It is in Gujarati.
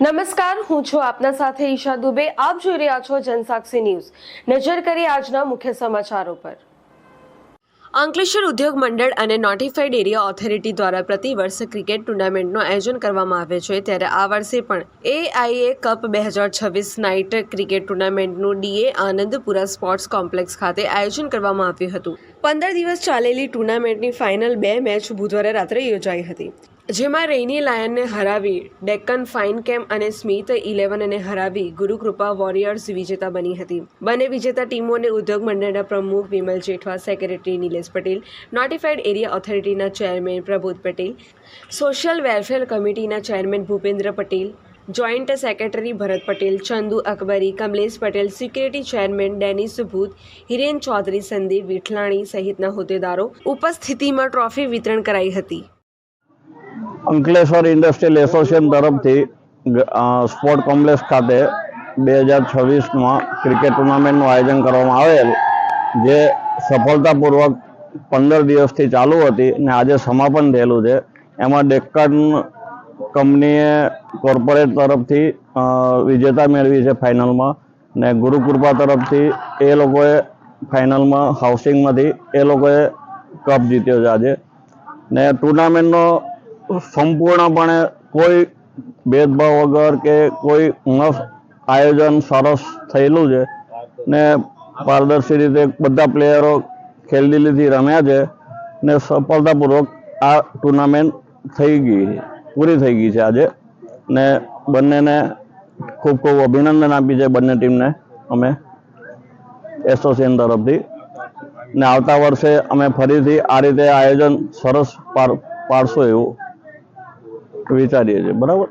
નમસ્કાર, હું છું આપના સાથે ઈશા દુબે. આપ જોઈ રહ્યા છો જનસાક્ષી ન્યૂઝ. નજર કરી આજના મુખ્ય સમાચારો પર. અંકલેશ્વર ઉદ્યોગ મંડળ અને નોટિફાઈડ એરિયા ઓથોરિટી દ્વારા પ્રતિવર્ષ ક્રિકેટ ટુર્નામેન્ટનું આયોજન કરવામાં આવે છે. ત્યારે આ વર્ષે પણ એઆઈએ કપ બે હજાર છવ્વીસ નાઇટ ક્રિકેટ ટુર્નામેન્ટનું ડીએ આનંદપુરા સ્પોર્ટ્સ કોમ્પ્લેક્સ ખાતે આયોજન કરવામાં આવ્યું હતું. પંદર દિવસ ચાલેલી ટુર્નામેન્ટની ફાઇનલ બે મેચ બુધવારે રાત્રે યોજાઈ હતી. જેમાં રેની લાયનને હરાવી, ડેક્કન ફાઇન કેમ્પ અને સ્મિથ ઇલેવનને હરાવી ગુરુકૃપા વોરિયર્સ વિજેતા બની હતી. બંને વિજેતા ટીમોને ઉદ્યોગ મંડળના પ્રમુખ Vimal Jethwa, secretary Nilesh Patel notified area ઓથોરિટીના chairman Prabodh Patel, social welfare કમિટીના chairman Bhupendra Patel, joint secretary Bharat Patel, Chandu Akbari, Kamlesh Patel, security chairman Dennis Bhut, Hiren Chaudhari, Sandeep Vithlani સહિતના હોદ્દેદારો ઉપસ્થિતિમાં ટ્રોફી વિતરણ કરાઈ હતી. અંકલેશ્વર ઇન્ડસ્ટ્રીયલ એસોસિએશન તરફથી સ્પોર્ટ કોમ્પ્લેક્સ ખાતે બે હજાર છવ્વીસમાં ક્રિકેટ ટુર્નામેન્ટનું આયોજન કરવામાં આવેલ, જે સફળતાપૂર્વક પંદર દિવસથી ચાલુ હતી ને આજે સમાપન થયેલું છે. એમાં ડેક્કન કંપનીએ કોર્પોરેટ તરફથી વિજેતા મેળવી છે ફાઇનલમાં ને ગુરુકૃપા તરફથી એ લોકોએ ફાઇનલમાં હાઉસિંગમાંથી એ લોકોએ કપ જીત્યો છે આજે. ને ટુર્નામેન્ટનો સંપૂર્ણપણે કોઈ ભેદભાવ વગર કે કોઈ મસ્ત આયોજન સરસ થયેલું છે ને પારદર્શી રીતે બધા પ્લેયરો ખેલદિલીથી રમ્યા છે ને સફળતાપૂર્વક આ ટુર્નામેન્ટ થઈ ગઈ પૂરી થઈ ગઈ છે આજે ને બંનેને ખૂબ ખૂબ અભિનંદન આપી છે બંને ટીમને અમે એસોસિએશન તરફથી. ને આવતા વર્ષે અમે ફરીથી આ રીતે આયોજન સરસ પાડશું એવું વિચારીએ છીએ. બરાબર?